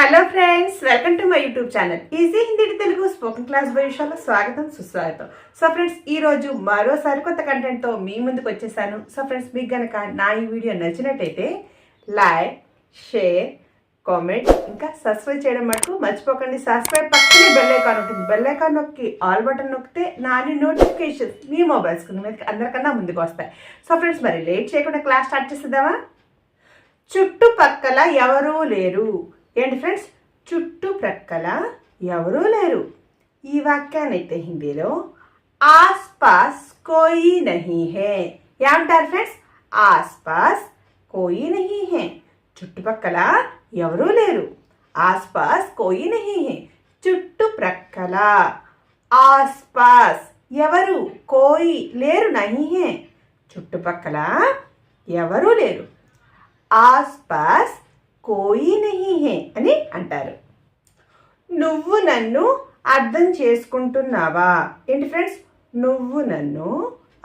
Hello friends welcome to my YouTube channel. Easy Hindi Telugu spoken class భవిష్యత్తులో స్వాగతం సుస్వాగతం. So friends ఈ రోజు మరోసారి కొత్త కంటెంట్తో మీ ముందుకు వచ్చేసాను. సో ఫ్రెండ్స్ మీకు కనుక నా ఈ వీడియో నచ్చినట్టయితే లైక్ షేర్ కామెంట్ ఇంకా సబ్స్క్రైబ్ చేయడం మటుకు మర్చిపోకండి. సబ్స్క్రైబ్ పక్కనే బెల్ ఐకాన్ ఉంటుంది. బెల్ ఐకాన్ నొక్కి ఆల్ బటన్ నొక్కితే నాని నోటిఫికేషన్స్ మీ మొబైల్స్ స్క్రీన్ మీద అందరికన్నా ముందుకు వస్తాయి. సో ఫ్రెండ్స్ మరి లేట్ చేయకుండా క్లాస్ స్టార్ట్ చేసేద్దామా? చుట్టుపక్కల ఎవరూ లేరు. ఏంటి ఫ్రెండ్స్? చుట్టుప్రక్కల ఎవరూ లేరు. ఈ వాక్యానైతే హిందీలో ఆస్ పాస్ కోయి నహీ హే. ఏమంటారు ఫ్రెండ్స్? ఆస్ పాస్ కోయి నహీ హే. చుట్టుపక్కల ఎవరూ లేరు. ఆస్ పాస్ కోయి నహీ హే. చుట్టుప్రక్కల. ఆస్ పాస్ ఎవరు? కోయి లేరు నహీ హే. చుట్టుపక్కల ఎవరూ లేరు. ఆస్ పాస్ కోయి నహీ హే అని అంటారు నువ్వు నన్ను అర్థం చేసుకుంటున్నావా ఏంటి ఫ్రెండ్స్ నువ్వు నన్ను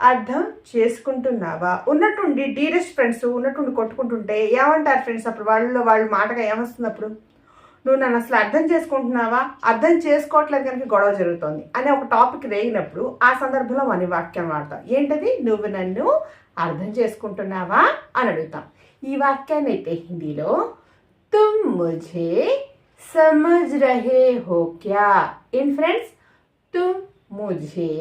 అర్థం చేసుకుంటున్నావా ఉన్నట్టుండి డీరెస్ట్ ఫ్రెండ్స్ ఉన్నట్టుండి కొట్టుకుంటుంటే ఏమంటారు ఫ్రెండ్స్ అప్పుడు వాళ్ళు వాళ్ళు మాటగా ఏమొస్తుంది అప్పుడు నువ్వు నన్ను అసలు అర్థం చేసుకుంటున్నావా? అర్థం చేసుకోవట్లేదు కనుక గొడవ జరుగుతోంది అనే ఒక టాపిక్ రేగినప్పుడు ఆ సందర్భంలో మన వాక్యం వాడతాం. ఏంటది? నువ్వు నన్ను అర్థం చేసుకుంటున్నావా? అని అడుగుతాం. ఈ వాక్యాన్ని అయితే హిందీలో तुम मुझे समझ रहे हो क्या इन फ्रेंड्स तुम मुझे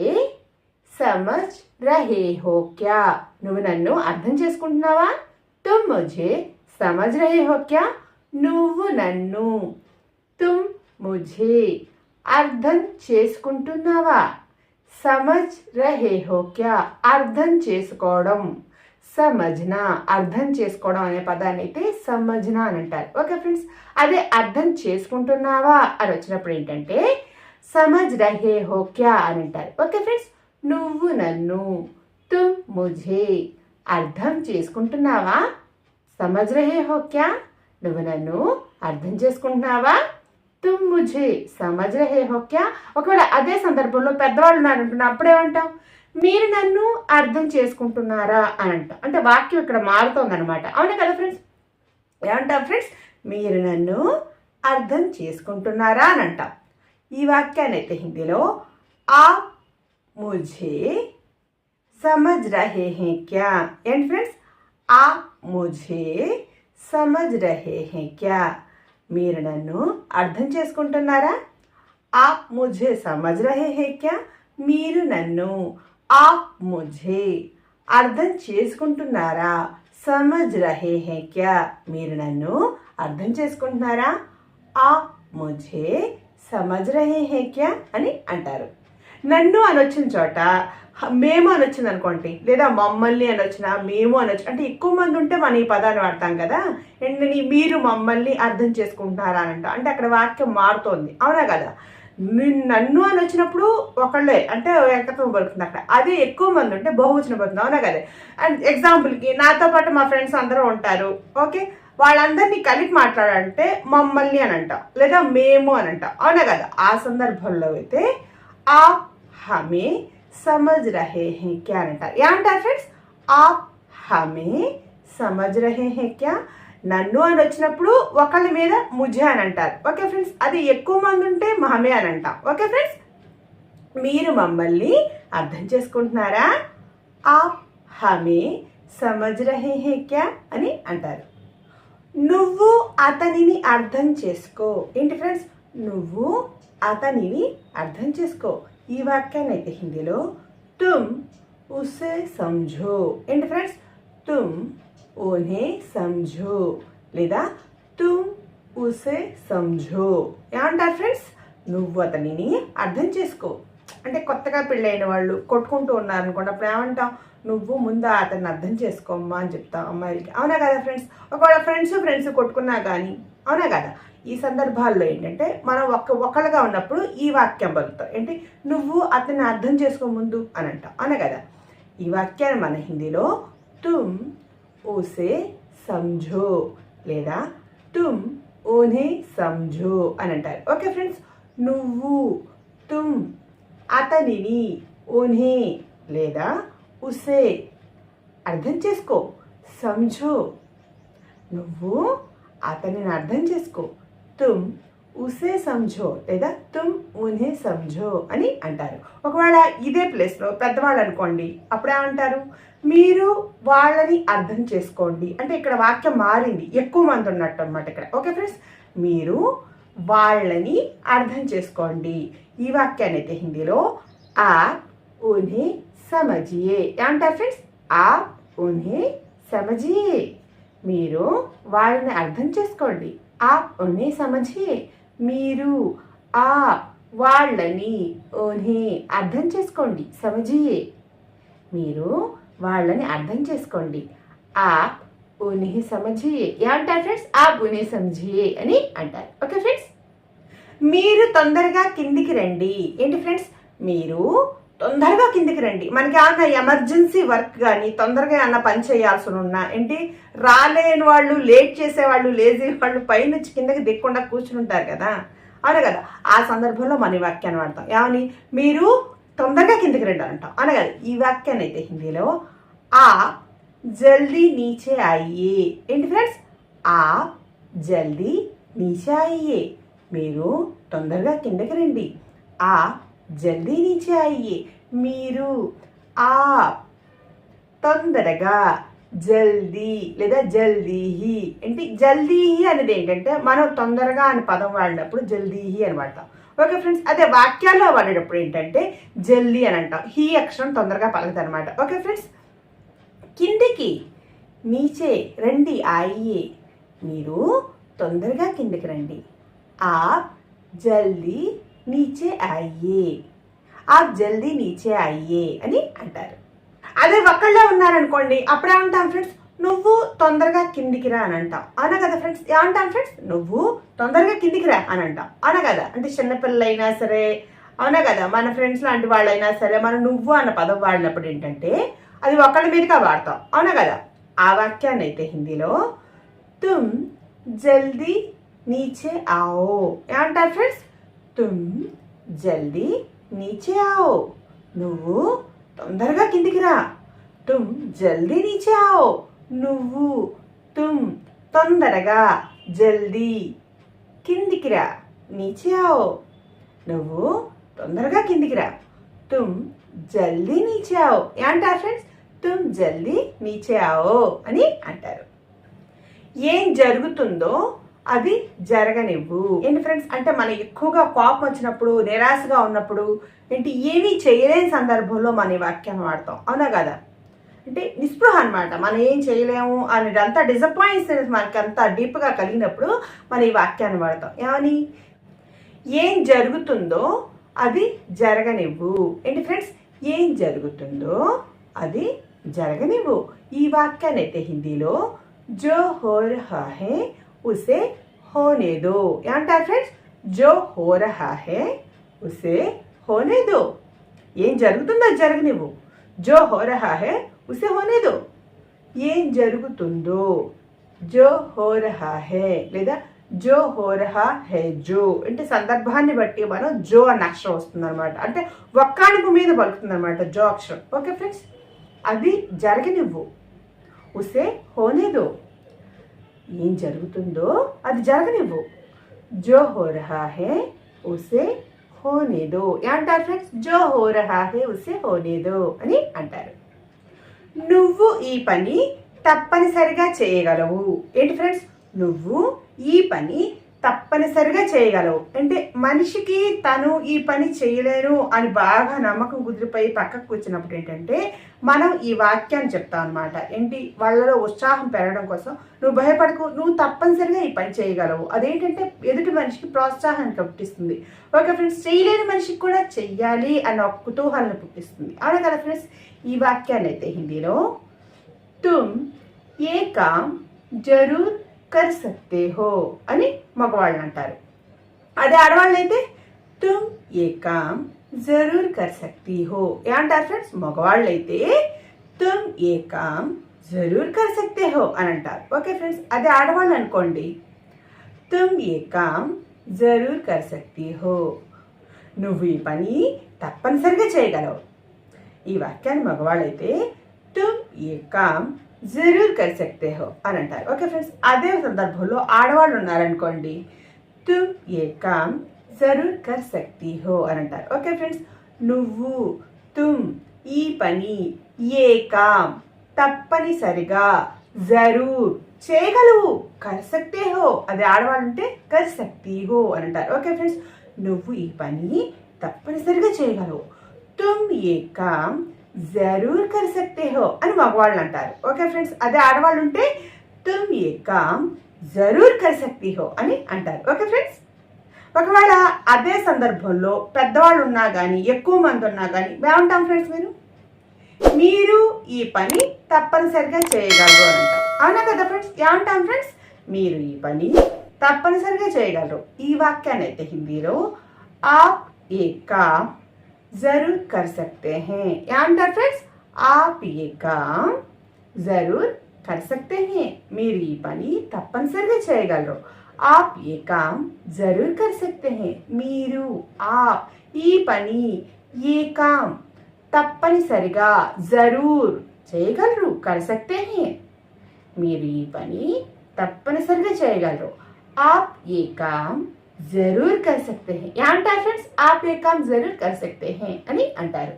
समझ रहे हो क्या నువ్వు నన్ను అర్థం చేసుకుంటున్నావా तुम मुझे समझ रहे हो क्या నువ్వు నన్ను तुम मुझे అర్థం చేసుకుంటున్నావా సమజ్ రహే హో క్యా అర్థం చేసుకోవడం సమజ్నా అర్థం చేసుకోవడం అనే పదాన్ని అయితే సమజ్నా అని అంటారు. ఓకే ఫ్రెండ్స్ అదే అర్థం చేసుకుంటున్నావా అని వచ్చినప్పుడు ఏంటంటే సమజ్ రహే హో క్యా అని అంటారు. ఓకే ఫ్రెండ్స్ నువ్వు నన్ను తుమ్ ముజే అర్థం చేసుకుంటున్నావా? సమజ్ రహే హో క్యా నువ్వు నన్ను అర్థం చేసుకుంటున్నావా? తుమ్ ముజే సమజ్ రహే హో క్యా ఒకవేళ అదే సందర్భంలో పెద్దవాళ్ళు ఉన్నారంటున్నా అప్పుడేమంటావు? మీరు నన్ను అర్థం చేసుకుంటున్నారా అని అంట అంటే వాక్యం ఇక్కడ మారుతోంది అనమాట అవునా కదా ఫ్రెండ్స్? ఏమంటాం ఫ్రెండ్స్? మీరు నన్ను అర్థం చేసుకుంటున్నారా అని అంట ఈ వాక్యాన్ని అయితే హిందీలో ఆ ముజే సమజ్ రహే హే క్యా ఏంటి ఫ్రెండ్స్? ఆ ముజే సమజ్ రహే హే క్యా మీరు నన్ను అర్థం చేసుకుంటున్నారా? ఆ ముజే సమజ్ రహే హే క్యా మీరు నన్ను ఆ ముజే అర్థం చేసుకుంటున్నారా? సమజ్ రహే హే క్యా? మీరు నన్ను అర్థం చేసుకుంటున్నారా? ఆ ముజే సమజ్ రహే హే క్యా? అని అంటారు. నన్ను అని వచ్చిన చోట మేము అనొచ్చింది అనుకోండి లేదా మమ్మల్ని అనొచ్చిన మేము అనొచ్చు అంటే ఎక్కువ మంది ఉంటే మనం ఈ పదాన్ని వాడతాం కదా ఏంటని మీరు మమ్మల్ని అర్థం చేసుకుంటున్నారా అని అంట అంటే అక్కడ వాక్యం మారుతోంది. అవునా కదా? నన్ను అని వచ్చినప్పుడు ఒకళ్ళే అంటే ఏకత్వం పలుకుతుంది అక్కడ. అదే ఎక్కువ మంది ఉంటే బహువచనం పడుతుంది అవునా కదా? అండ్ ఎగ్జాంపుల్కి నాతో పాటు మా ఫ్రెండ్స్ అందరూ ఉంటారు ఓకే? వాళ్ళందరినీ కలిపి మాట్లాడాలంటే మమ్మల్ని అని అంటాం లేదా మేము అని అంటాం అవునా కదా? ఆ సందర్భంలో అయితే ఆ హమే సమజ్ రహే హే క్యా అని అంటారు. ఏమంటారు ఫ్రెండ్స్? ఆ హమే సమజ్ రహే హే క్యా నన్ను అని వచ్చినప్పుడు ఒకళ్ళ మీద ముझे అని అంటారు. ఓకే ఫ్రెండ్స్ అది ఎక్కువ మంది ఉంటే మహమే అని అంటాం. ఓకే ఫ్రెండ్స్ మీరు మమ్మల్ని అర్థం చేసుకుంటున్నారా? ఆ హమే సమజ్ రహే హే క్యా అని అంటారు. నువ్వు అతనిని అర్థం చేసుకో. ఏంటి ఫ్రెండ్స్? నువ్వు అతనిని అర్థం చేసుకో. ఈ వాక్యాన్ని అయితే హిందీలో తుమ్ ఉసే సంజో. ఏంటి ఫ్రెండ్స్? తుమ్ ఓనే సంజో లేదా తుమ్ ఉసే సంజో ఏమంటారు ఫ్రెండ్స్ నువ్వు అతనిని అర్థం చేసుకో. అంటే కొత్తగా పెళ్ళైన వాళ్ళు కొట్టుకుంటూ ఉన్నారు అనుకోండి అప్పుడు ఏమంటాం? నువ్వు ముందు అతన్ని అర్థం చేసుకోమ్మా అని చెప్తావు అమ్మాయిలకి. అవునా కదా ఫ్రెండ్స్ ఒకవేళ ఫ్రెండ్స్ ఫ్రెండ్స్ కొట్టుకున్నా కానీ అవునా కదా? ఈ సందర్భాల్లో ఏంటంటే మనం ఒక్క ఒకళ్ళగా ఉన్నప్పుడు ఈ వాక్యం పలుకుతాం ఏంటి? నువ్వు అతన్ని అర్థం చేసుకో ముందు అని అంటాం. అవునా కదా? ఈ వాక్యాన్ని మన హిందీలో తుమ్ ఓసే సంజో లేదా తుమ్ ఓనే సంజో అని అంటారు. ఓకే ఫ్రెండ్స్ నువ్వు తుమ్ అతనిని ఓనే లేదా ఉసే అర్థం చేసుకో. సంజో నువ్వు అతనిని అర్థం చేసుకో. తుమ్ ఉసే సంజో లేదా తుమ్ ఉన్హే సంజో అని అంటారు. ఒకవేళ ఇదే ప్లేస్లో పెద్దవాళ్ళు అనుకోండి అప్పుడేమంటారు? మీరు వాళ్ళని అర్థం చేసుకోండి. అంటే ఇక్కడ వాక్యం మారింది. ఎక్కువ మంది ఉన్నట్టు అనమాట ఇక్కడ. Okay friends? మీరు వాళ్ళని అర్థం చేసుకోండి. ఈ వాక్యాన్ని అయితే హిందీలో ఆ ఉన్హే సమజియే. ఏమంటారు ఫ్రెండ్స్? ఆ ఉన్హే సమజియే. మీరు వాళ్ళని అర్థం చేసుకోండి. ఆ ఉన్హే సమజియే. మీరు ఆ వాళ్ళని ఉన్హే అర్థం చేసుకోండి సమజియే. మీరు వాళ్ళని అర్థం చేసుకోండి. ఆ ఉన్హే సమజియే. ఏమంటారు ఫ్రెండ్స్? ఆ ఉని సమజియే అని అంటారు. Okay friends? మీరు తొందరగా కిందికి రండి. ఏంటి ఫ్రెండ్స్? మీరు తొందరగా కిందికి రండి. మనకి ఏమన్నా ఎమర్జెన్సీ వర్క్ కానీ తొందరగా ఏమన్నా పని చేయాల్సి ఉన్నా ఏంటి? రాలేని వాళ్ళు లేట్ చేసే వాళ్ళు లేజీ వాళ్ళు పైనుంచి కిందకి దిక్కుండా కూర్చుని ఉంటారు కదా? అవును కదా? ఆ సందర్భంలో మన ఈ వాక్యాన్ని వాడతాం. ఏమని? మీరు తొందరగా కిందికి రండి అంటాం. అనగా ఈ వాక్యాన్ని అయితే హిందీలో ఆ జల్దీ నీచే అయ్యే. ఏంటి ఫ్రెండ్స్? ఆ జల్దీ నీచే అయ్యే. మీరు తొందరగా కిందకి రండి. ఆ జల్దీ నీచే అయ్యి మీరు ఆ తొందరగా జల్దీ లేదా జల్దీహి అంటే జల్దీహి అనేది ఏంటంటే మనం తొందరగా అని పదం వాడినప్పుడు జల్దీహి అని వాడతాం. ఓకే ఫ్రెండ్స్ అదే వాక్యాల్లో వాడేటప్పుడు ఏంటంటే జల్దీ అని అంటాం. హీ అక్షరం తొందరగా పలకదు అనమాట ఓకే ఫ్రెండ్స్ కిందికి నీచే రండి ఆయ్యే. మీరు తొందరగా కిందికి రండి. ఆ జల్దీ నీచే అయ్యే. ఆప్ జల్దీ నీచే అయ్యే అని అంటారు. అదే ఒక్కళ్ళే ఉన్నారనుకోండి అప్పుడేమంటాం ఫ్రెండ్స్ నువ్వు తొందరగా కిందికి రా అని అంటాం అనగదా కదా ఫ్రెండ్స్ ఏమంటాం ఫ్రెండ్స్ నువ్వు తొందరగా కిందికి రా అని అంటాం అనా కదా? అంటే చిన్నపిల్లలైనా సరే అవునా కదా? మన ఫ్రెండ్స్ లాంటి వాళ్ళైనా సరే మనం నువ్వు అన్న పదం వాడినప్పుడు ఏంటంటే అది ఒకళ్ళ మీదుగా వాడతాం. అవునా కదా? ఆ వాక్యాన్ని అయితే హిందీలో తుమ్ జల్దీ నీచే ఆవో. ఏమంటారు ఫ్రెండ్స్ తుమ్ జల్దీ నీచే ఆవు. నువ్వు తొందరగా కిందికి రా. తుమ్ జల్దీ నీచే ఆవు. నువ్వు తుమ్ తొందరగా జల్దీ కిందికి రా. నీచే ఆవు. నువ్వు తొందరగా కిందికి రా. తుమ్ జల్దీ నీచే ఆవు. ఏమంటారు ఫ్రెండ్స్ తుమ్ జల్దీ నీచే ఆవు అని అంటారు. ఏం జరుగుతుందో అది జరగనివ్వు. ఏంటి ఫ్రెండ్స్ అంటే మనం ఎక్కువగా కోపం వచ్చినప్పుడు నిరాశగా ఉన్నప్పుడు ఏంటి ఏమీ చేయలేని సందర్భంలో మన ఈ వాక్యాన్ని వాడతాం. అవునా కదా? అంటే నిస్పృహ అనమాట మనం ఏం చేయలేము అనేది అంతా డిసప్పాయింట్స్ మనకి అంతా డీప్గా కలిగినప్పుడు మన ఈ వాక్యాన్ని వాడతాం. ఏమని? ఏం జరుగుతుందో అది జరగనివ్వు. ఏంటి ఫ్రెండ్స్ ఏం జరుగుతుందో అది జరగనివ్వు. ఈ వాక్యాన్ని అయితే హిందీలో జో హోర్ హే उसे होने दो ఏమంటారు ఫ్రెండ్స్ జో హో రహా హే ఉసే హోనే దో ఏం జరుగుతుందో అది జరగనివ్వు జో హో రహా హే ఉసే హోనే దో ఏం జరుగుతుందో జో హో రహా హే లేదా జో హో రహా హే జో అంటే సందర్భాన్ని బట్టి మనం జో అన్న అక్షరం వస్తుంది అనమాట అంటే ఒక్కాణిపు మీద పలుకుతుంది అనమాట జో అక్షరం ఓకే ఫ్రెండ్స్ అది జరగనివ్వు ఉసే హోనే దో ఏం జరుగుతుందో అది జరగనివ్వు. జో హో రహా హే ఉసే హోనేదో. ఏమంటారు ఫ్రెండ్స్ జో హో రహా హే ఉసే హోనేదో అని అంటారు. నువ్వు ఈ పని తప్పనిసరిగా చేయగలవు. ఏంటి ఫ్రెండ్స్ నువ్వు ఈ పని తప్పనిసరిగా చేయగలవు. అంటే మనిషికి తను ఈ పని చేయలేను అని బాగా నమ్మకం కుదిరిపోయి పక్కకు కూర్చున్నప్పుడు ఏంటంటే మనం ఈ వాక్యాన్ని చెప్తాం అనమాట ఏంటి? వాళ్ళలో ఉత్సాహం పెరగడం కోసం నువ్వు భయపడకు నువ్వు తప్పనిసరిగా ఈ పని చేయగలవు. అదేంటంటే ఎదుటి మనిషికి ప్రోత్సాహాన్ని పుట్టిస్తుంది. ఓకే ఫ్రెండ్స్ చేయలేని మనిషికి కూడా చెయ్యాలి అన్న ఒక పుట్టిస్తుంది. అవునా కదా ఫ్రెండ్స్? ఈ వాక్యాన్ని అయితే హిందీలో తుమ్ ఏ కామ్ జరూర్ కర్ సక్తే హో అని మగవాళ్ళు అంటారు అదే ఆడవాళ్ళు అయితే తుమ్ ఏ కామ్ జరూర్ కర్ సక్తి హో. ఏమంటారు ఫ్రెండ్స్ మగవాళ్ళు అయితే తుమ్ ఏ కామ్ జరూర్ కర్ సక్తే హో అని అంటారు. ఓకే ఫ్రెండ్స్ అదే ఆడవాళ్ళు అనుకోండి. తుమ్ ఏ కామ్ జరూర్ కర్ సక్తి హో. నువ్వు ఈ పని తప్పనిసరిగా చేయగలవు. ఈ వాక్యాన్ని మగవాళ్ళైతే తుమ్ ఏ కామ్ జరూర్ కర్ సక్తే హో అని అంటారు. ఓకే ఫ్రెండ్స్ అదే సందర్భంలో ఆడవాళ్ళు ఉన్నారనుకోండి తుమ్ ఏ కామ్ జరూర్ కర్ సక్తి హో అని అంటారు. ఓకే ఫ్రెండ్స్ నువ్వు తుమ్ ఈ పని ఏ కామ్ తప్పనిసరిగా జరూర్ చేయగలవు కర్ సక్తే హో. అది ఆడవాళ్ళు ఉంటే కర్ సక్తి హో అని అంటారు. ఓకే ఫ్రెండ్స్ నువ్వు ఈ పని తప్పనిసరిగా చేయగలవు. తుమ్ ఏ కామ్ జరూర్ కర్ సక్తే హో అని మగవాళ్ళు అంటారు. ఓకే ఫ్రెండ్స్ అదే ఆడవాళ్ళు ఉంటే తుమ్ ఏ కామ్ జరూర్ కర్ సక్తి హో అని అంటారు. ఓకే ఫ్రెండ్స్ ఒకవేళ అదే సందర్భంలో పెద్దవాళ్ళు ఉన్నా కానీ ఎక్కువ మంది ఉన్నా కానీ బాగుంటాం ఫ్రెండ్స్ మీరు? మీరు ఈ పని తప్పనిసరిగా చేయగలరు అని అంటాం. అవునా కదా ఫ్రెండ్స్ ఏమంటాం ఫ్రెండ్స్ మీరు ఈ పని తప్పనిసరిగా చేయగలరు. ఈ వాక్యాన్ని అయితే హిందీలో ఆప్ ఏ काम जरूर कर सकते हैं ఏమంటారు ఫ్రెండ్స్ ఆప్ ఏ काम जरूर कर सकते हैं మీరు ఈ పని తప్పనిసరిగా చేయగలరు ఆప్ ఏ काम जरूर कर सकते हैं మీరు ఆప్ ఈ పని ఏ काम తప్పనిసరిగా జరూర్ చేయగలరు కర్ సక్తే హే మీరు ఈ పని తప్పనిసరిగా చేయగలరు ఆప్ ఏ కామ్ జరూర్ కర్ సక్తే హే ఏమంటారు ఫ్రెండ్స్ ఆప్ ఏ కామ్ జరూర్ కర్ సక్తే హే అని అంటారు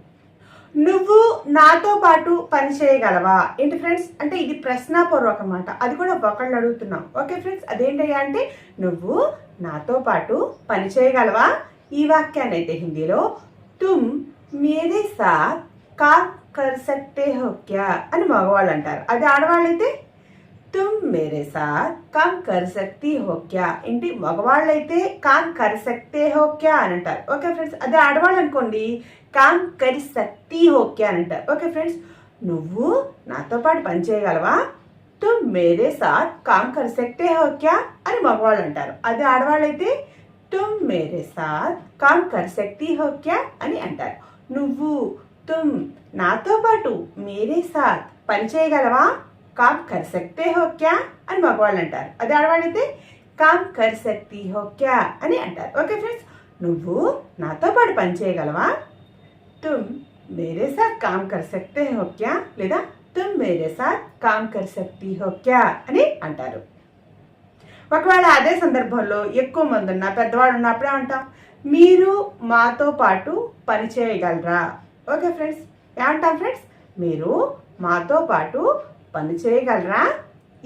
నువ్వు నాతో పాటు పని చేయగలవా ఏంటి ఫ్రెండ్స్ అంటే ఇది ప్రశ్నాపూర్వక మాట. అది కూడా ఒకళ్ళు అడుగుతున్నాం. ఓకే ఫ్రెండ్స్ అదేంటయ్యా అంటే నువ్వు నాతో పాటు పని చేయగలవా ఈ వాక్యాన్ని అయితే హిందీలో తుమ్ మేరే సాత్ కామ్ కర్ సక్తే హో క్యా అని మగవాళ్ళు అంటారు. అది ఆడవాళ్ళైతే తుమ్ మేరే సాత్ కామ్ కర్ సక్తి హో క్యా ఏంటి మగవాళ్ళైతే కామ్ కర్ సక్తే హో క్యా అని అంటారు ఓకే ఫ్రెండ్స్ అదే ఆడవాళ్ళు అనుకోండి కామ్ కరి సక్తి హో క్యా అని అంటారు ఓకే ఫ్రెండ్స్ నువ్వు నాతో పాటు పని చేయగలవా తుమ్ మేరే సాత్ కామ్ కర్ సక్తే హో క్యా అని మగవాళ్ళు అంటారు అదే ఆడవాళ్ళైతే తుమ్ మేరే సాత్ కామ్ కర్ సక్తి హో క్యా అని అంటారు। నువ్వు తుమ్ నాతో పాటు మేరే సాత్ పని చేయగలవా కామ్ కర్ సక్తే హో క్యా అని మగవాళ్ళు అంటారు. అది ఆడవాళ్ళైతే కామ్ కర్ సక్తి హో క్యా అని అంటారు. ఓకే ఫ్రెండ్స్ నువ్వు నాతో పాటు పని చేయగలవా? తుమ్ మేరే సాత్ కామ్ కర్ సక్తే హో క్యా లేదా తుమ్ మేరే సాత్ కామ్ కర్ సక్తి హో క్యా అని అంటారు. ఒకవేళ అదే సందర్భంలో ఎక్కువ మంది ఉన్నా పెద్దవాళ్ళు ఉన్నప్పుడే అంటాం మీరు మాతో పాటు పని చేయగలరా? ఓకే ఫ్రెండ్స్ ఏమంటాం ఫ్రెండ్స్ మీరు మాతో పాటు పని చేయగలరా?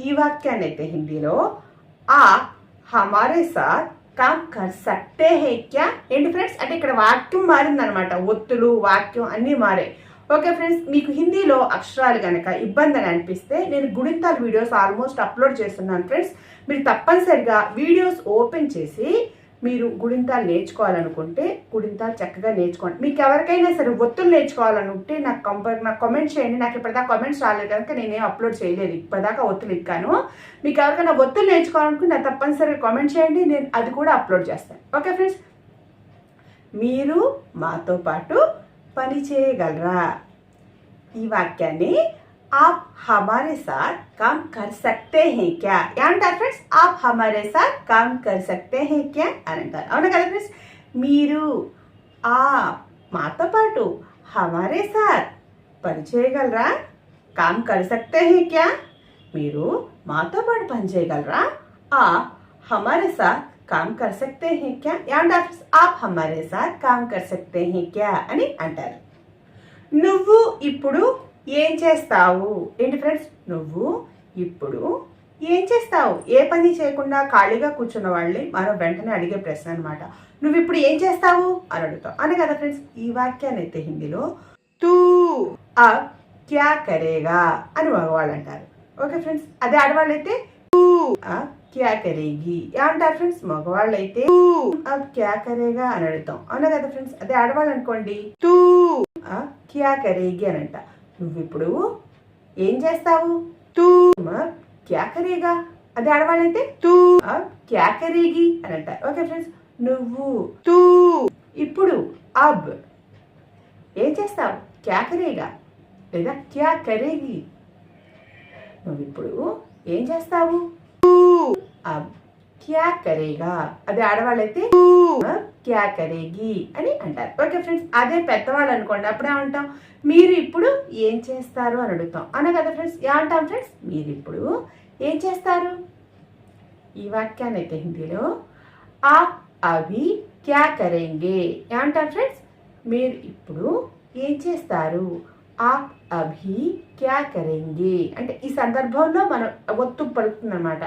ఈ వాక్యాన్ని అయితే హిందీలో ఆ హమారే సార్ కామ్ కర్ సక్తే హే క్యా? ఏంటి ఫ్రెండ్స్? అంటే ఇక్కడ వాక్యం మారిందనమాట ఒత్తులు వాక్యం అన్నీ మారాయి. ఓకే ఫ్రెండ్స్ మీకు హిందీలో అక్షరాలు కనుక ఇబ్బంది అని అనిపిస్తే నేను గుణింతాల వీడియోస్ ఆల్మోస్ట్ అప్లోడ్ చేస్తున్నాను ఫ్రెండ్స్. మీరు తప్పనిసరిగా వీడియోస్ ఓపెన్ చేసి మీరు గుడింతాలు నేర్చుకోవాలనుకుంటే గుడింతాలు చక్కగా నేర్చుకోండి. మీకు ఎవరికైనా సరే ఒత్తులు నేర్చుకోవాలనుకుంటే నాకు కంపర్ నాకు కామెంట్ చేయండి. నాకు ఇప్పటిదాకా కామెంట్స్ రాలేదు కనుక నేనేం అప్లోడ్ చేయలేదు. ఇప్పటిదాకా ఒత్తులు ఎక్కాను మీకు ఎవరికైనా ఒత్తులు నేర్చుకోవాలనుకుంటే నాకు తప్పనిసరిగా కామెంట్ చేయండి. నేను అది కూడా అప్లోడ్ చేస్తాను. ఓకే ఫ్రెండ్స్ మీరు మాతో పాటు పని చేయగలరా? ఈ వాక్యాన్ని आप हमारे साथ काम कर सकते हैं क्या ఏమంటారు ఫ్రెండ్స్ आप हमारे साथ काम कर सकते हैं क्या అని అంటారు అవునా కదా ఫ్రెండ్స్ మీరు ఆ మాతో పాటు హమారే సాత్ పని చేయగలరా కామ్ కర్ సక్తే హే క్యా మీరు మాతో పాటు పని చేయగలరా ఆ హమారే సాత్ కామ్ కర్ సక్తే హే క్యా ఏమంటారు ఫ్రెండ్స్ ఆప్ హమారే సాత్ కామ్ కర్ సక్తే హే క్యా అని అంటారు నువ్వు ఇప్పుడు ఏం చేస్తావు? ఏంటి ఫ్రెండ్స్? నువ్వు ఇప్పుడు ఏం చేస్తావు? ఏ పని చేయకుండా ఖాళీగా కూర్చున్న వాళ్ళని మనం వెంటనే అడిగే ప్రశ్న అనమాట నువ్వు ఇప్పుడు ఏం చేస్తావు? అని అడుగుతావు. అని కదా ఫ్రెండ్స్ ఈ వాక్యాన్ని అయితే హిందీలో తూ అబ్ క్యా కరేగా అని మగవాళ్ళు అంటారు. ఓకే ఫ్రెండ్స్ అదే ఆడవాళ్ళు అయితే తూ అబ్ క్యా కరేగి ఏమంటారు ఫ్రెండ్స్? మగవాళ్ళు అయితే తూ అబ్ క్యా కరేగా అని అడుగుతాం. అవునా కదా ఫ్రెండ్స్? అదే ఆడవాళ్ళు అనుకోండి తూ అబ్ క్యా కరేగి అని అంట నువ్వు ఇప్పుడు ఏం చేస్తావు? తూ. అబ్ క్యా కరేగా అదే ఆడవాళ్ళైతే తూ. అబ్ క్యా అని అంటారు. ఓకే ఫ్రెండ్స్ నువ్వు తూ. ఇప్పుడు అబ్. ఏం చేస్తావు? క్యా కరేగా లేదా క్యా కరేగి నువ్వు ఇప్పుడు ఏం చేస్తావు? తూ. అబ్. క్యా కరేగా అదే ఆడవాళ్ళైతే తూ. అబ్ క్యా కరేగి అని అంటారు. ఓకే ఫ్రెండ్స్ అదే పెద్దవాళ్ళు అనుకోండి అప్పుడే అంటాం మీరు ఇప్పుడు ఏం చేస్తారు అని అడుగుతాం. అనే కదా ఫ్రెండ్స్ ఏమంటాం ఫ్రెండ్స్ మీరు ఇప్పుడు ఏం చేస్తారు? ఈ వాక్యాన్ని అయితే హిందీలో ఆప్ అభి క్యా కరెంగే. ఏమంటారు ఫ్రెండ్స్ మీరు ఇప్పుడు ఏం చేస్తారు? ఆప్ అభి క్యా కరేంగే. అంటే ఈ సందర్భంలో మనం ఒత్తు పడుతుంది అనమాట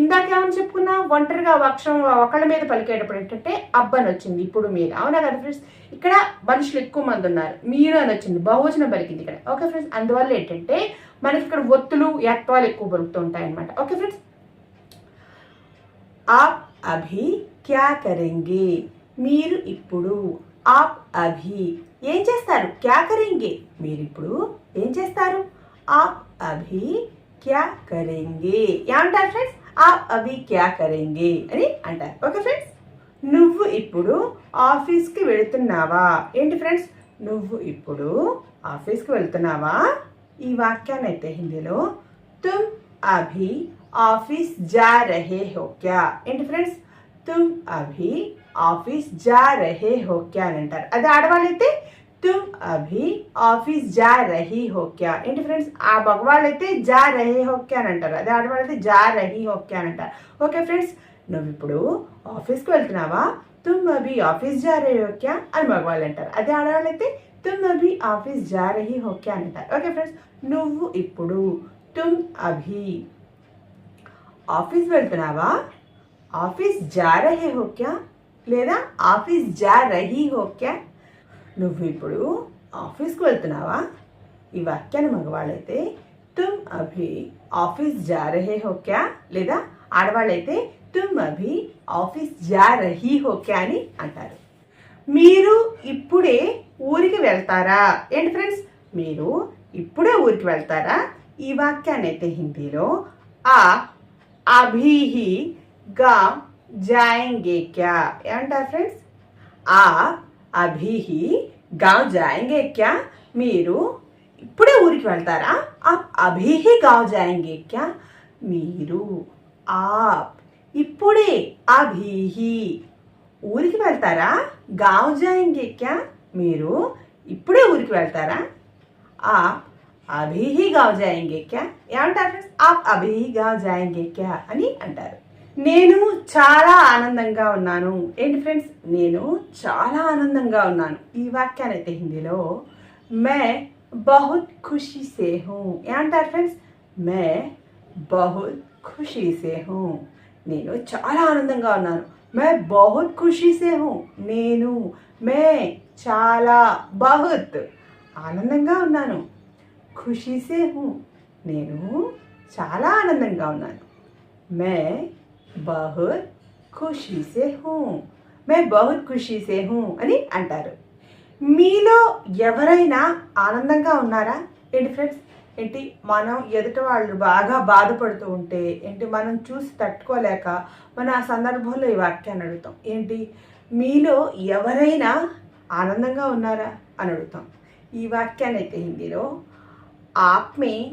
ఇందాక ఏమని చెప్పుకున్నా? ఒంటరిగా అక్షరం ఒకళ్ళ మీద పలికేటప్పుడు ఏంటంటే అబ్బని వచ్చింది. ఇప్పుడు మీరు. అవునా కదా ఫ్రెండ్స్ ఇక్కడ మనుషులు ఎక్కువ మంది ఉన్నారు. మీరు అని వచ్చింది. బహువచనం పలికింది ఇక్కడ. ఓకే ఫ్రెండ్స్ అందువల్ల ఏంటంటే మనకి ఇక్కడ ఒత్తులు యత్వాలు ఎక్కువ పలుకుతూ ఉంటాయి అనమాట ఓకే ఫ్రెండ్స్ ఆప్ అభి క్యా కరెంగే? మీరు ఇప్పుడు ఆప్ అభి. ఏం చేస్తారు? క్యా కరెంగే? మీరు ఇప్పుడు ఏం చేస్తారు? ఆప్ అభి క్యా కరెంగే. ఏమంటారు ఫ్రెండ్స్ ఆప్ అభి క్యా కరెంగే? అని అంటారు. ఓకే ఫ్రెండ్స్ నువ్వు ఇప్పుడు ఆఫీస్కి వెళుతున్నావా? ఏంటి ఫ్రెండ్స్ నువ్వు ఇప్పుడు ఆఫీస్కి వెళ్తున్నావా? ఈ వాక్యాన్ని అయితే హిందీలో తుమ్ అభి ఆఫీస్ జా రహే హో క్యా? ఏంటి ఫ్రెండ్స్ తుమ్ అభి ఆఫీస్ జా రహే హో క్యా? అని అంటారు. అదే ఆడవాళ్ళైతే तुम అభి ఆఫీస్ జా రహీ హో క్యా ఏంటి ఫ్రెండ్స్ ఆ మగవాళ్ళైతే జా రహే హో క్యా అని అంటారు. అదే ఆడవాళ్ళైతే జా రహీ హో క్యా అని అంటారు. ఓకే ఫ్రెండ్స్ నువ్వు ఇప్పుడు ఆఫీస్కి వెళ్తున్నావా? తుమ్ అభి ఆఫీస్ జా రహీ హో క్యా అని మగవాళ్ళు అంటారు. అదే ఆడవాళ్ళైతే తుమ్ అభి ఆఫీస్ జా రహీ హో క్యా అని అంటారు. ఓకే ఫ్రెండ్స్ నువ్వు ఇప్పుడు తుమ్ అభి ఆఫీస్ వెళ్తున్నావా? ఆఫీస్ జా రహే హో క్యా లేదా ఆఫీస్ జా రహీ హో క్యా నువ్వు ఇప్పుడు ఆఫీస్కి వెళ్తున్నావా ఈ వాక్యాన్ని మగవాళ్ళైతే తుమ్ అభి ఆఫీస్ జా రహే హో క్యా? లేదా ఆడవాళ్ళైతే తుమ్ అభి ఆఫీస్ జా రహీ హో క్యా అని అంటారు. మీరు ఇప్పుడే ఊరికి వెళ్తారా? ఏంటి ఫ్రెండ్స్? మీరు ఇప్పుడే ఊరికి వెళ్తారా? ఈ వాక్యాన్ని అయితే హిందీలో ఆ అభిహి గా జాయింగే క్యా? ఏమంటారు ఫ్రెండ్స్? ఆ అభి గావ్ జాయింగే క్యా? మీరు ఇప్పుడే ఊరికి వెళ్తారా? ఆప్ అభి గావ్ జాయింగే క్యా? మీరు ఆప్ ఇప్పుడే అభిహి ఊరికి వెళ్తారా? గావ్ జాయింగే క్యా? మీరు ఇప్పుడే ఊరికి వెళ్తారా? ఆప్ అభి గావ్ జాయింగే క్యా? ఏమంటారు? ఫ్రెండ్స్ ఆప్ అభి గావ్ జాయింగే క్యా? అని అంటారు. నేను చాలా ఆనందంగా ఉన్నాను. ఏంటి ఫ్రెండ్స్? నేను చాలా ఆనందంగా ఉన్నాను. ఈ వాక్యాన్ని అయితే హిందీలో మే బహుత్ ఖుషి సే హూ ఏమంటారు ఫ్రెండ్స్? మే బహుత్ ఖుషి సే హూ నేను చాలా ఆనందంగా ఉన్నాను. మే బహుత్ ఖుషి సే హూ నేను మే చాలా బహుత్ ఆనందంగా ఉన్నాను. ఖుషి సే హూ నేను చాలా ఆనందంగా ఉన్నాను. మే బహుత్ ఖుషీసే హూ మే బహుత్ ఖుషీసే హూ అని అంటారు. మీలో ఎవరైనా ఆనందంగా ఉన్నారా? ఏంటి ఫ్రెండ్స్ ఏంటి మనం ఎదుట వాళ్ళు బాగా బాధపడుతూ ఉంటే ఏంటి మనం చూసి తట్టుకోలేక మన ఆ సందర్భంలో ఈ వాక్యాన్ని అడుగుతాం. ఏంటి? మీలో ఎవరైనా ఆనందంగా ఉన్నారా? అని అడుగుతాం. ఈ వాక్యాన్ని అయితే హిందీలో ఆప్మే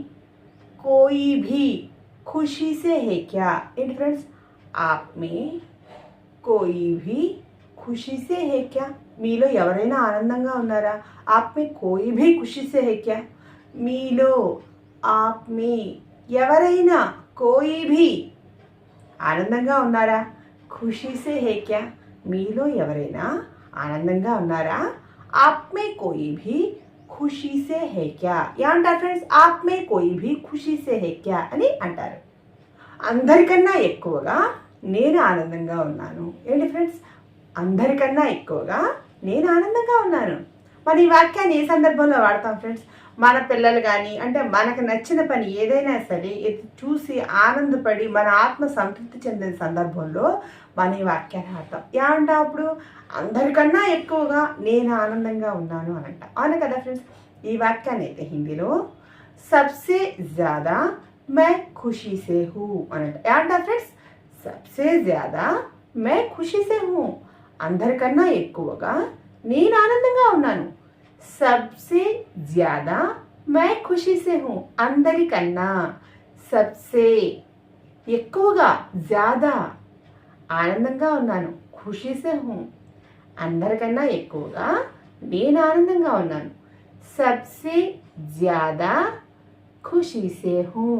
కోయి భీ ఖుషీ సే హే క్యా? ఏంటి ఫ్రెండ్స్ आप में కోయి భీ ఖుషీ హే క్యా మీలో ఎవరైనా ఆనందంగా ఉన్నారా? ఆప్ మే కోయి భీ ఖుషీ సే హే క్యా మీలో ఆప్ మే ఎవరైనా కోయి భీ ఆనందంగా ఉన్నారా? ఖుషీసే హే క్యా మీలో ఎవరైనా ఆనందంగా ఉన్నారా? ఆప్ మే కోయి భీ ఖుషీ సే హే క్యా ఏమంటారు ఫ్రెండ్స్ ఆప్ మే కోయి భీ ఖుషీ సే హే క్యా అని అంటారు. అందరికన్నా ఎక్కువగా నేను ఆనందంగా ఉన్నాను. ఏంటి ఫ్రెండ్స్ అందరికన్నా ఎక్కువగా నేను ఆనందంగా ఉన్నాను. మరి ఈ వాక్యాన్ని ఏ సందర్భంలో వాడతాం ఫ్రెండ్స్ మన పిల్లలు కానీ అంటే మనకు నచ్చిన పని ఏదైనా సరే ఇది చూసి ఆనందపడి మన ఆత్మ సంతృప్తి చెందిన సందర్భంలో మన ఈ వాక్యాన్ని వాడతాం. ఏమంటాం అప్పుడు? అందరికన్నా ఎక్కువగా నేను ఆనందంగా ఉన్నాను అని అంట. అవును కదా ఫ్రెండ్స్ ఈ వాక్యాన్ని అయితే హిందీలో సబ్సే జ్యాదా మే खुशी से हूँ। అని అంట friends Sabse జ్యాదా May Khushi say who అందరికన్నా ఎక్కువగా నేను ఆనందంగా ఉన్నాను। సబ్సే జ్యాదా మే ఖుషీ సే హూ అందరికన్నా సబ్సే ఎక్కువగా జ్యాదా ఆనందంగా ఉన్నాను। ఖుషీ సే హూ అందరికన్నా ఎక్కువగా నేను ఆనందంగా ఉన్నాను। సబ్సే జ్యాదా खुशी से हूँ।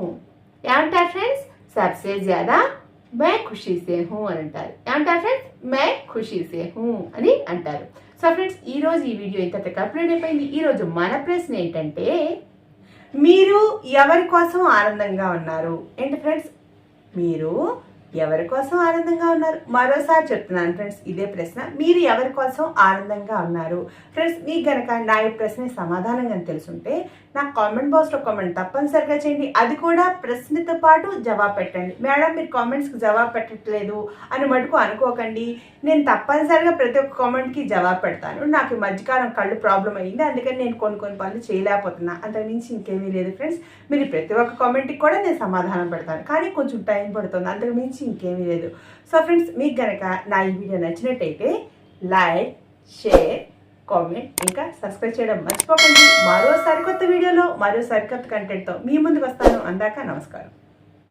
ఏమంటారు friends Sabse జ్యాదా May Khushi say who అని అంటారు ఏమంటారు friends May Khushi say who అని అంటారు సో ఫ్రెండ్స్ ఈ రోజు ఈ వీడియో ఇంత కంప్లీట్ అయిపోయింది ఈరోజు మన ప్రశ్న ఏంటంటే మీరు ఎవరి కోసం ఆనందంగా ఉన్నారు ఏంటి ఫ్రెండ్స్ మీరు ఎవరి కోసం ఆనందంగా ఉన్నారు? మరోసారి చెప్తున్నాను ఫ్రెండ్స్ ఇదే ప్రశ్న. మీరు ఎవరి కోసం ఆనందంగా ఉన్నారు? ఫ్రెండ్స్ మీకు గనక నా ఈ ప్రశ్న సమాధానం కానీ తెలుసుంటే నా కామెంట్ బాక్స్లో కామెంట్ తప్పనిసరిగా చేయండి. అది కూడా ప్రశ్నతో పాటు జవాబు పెట్టండి. మేడం మీరు కామెంట్స్కి జవాబు పెట్టట్లేదు అని మటుకు అనుకోకండి. నేను తప్పనిసరిగా ప్రతి ఒక్క కామెంట్కి జవాబు పెడతాను. నాకు ఈ మధ్యకాలం కళ్ళు ప్రాబ్లం అయ్యింది. అందుకని నేను కొన్ని కొన్ని పనులు చేయలేకపోతున్నా. అంతకుమించి ఇంకేమీ లేదు ఫ్రెండ్స్ మీరు ప్రతి ఒక్క కామెంట్కి కూడా నేను సమాధానం పెడతాను. కానీ కొంచెం టైం పడుతుంది. అంతకుమించి మించి ఇంకేమీ లేదు. సో ఫ్రెండ్స్ మీకు కనుక నా ఈ వీడియో నచ్చినట్టయితే లైక్ షేర్ కామెంట్ ఇంకా సబ్స్క్రైబ్ చేయడం మర్చిపోకండి. మరో సరికొత్త వీడియోలో మరో సరికొత్త కంటెంట్తో మీ ముందుకు వస్తాను. అందాక నమస్కారం.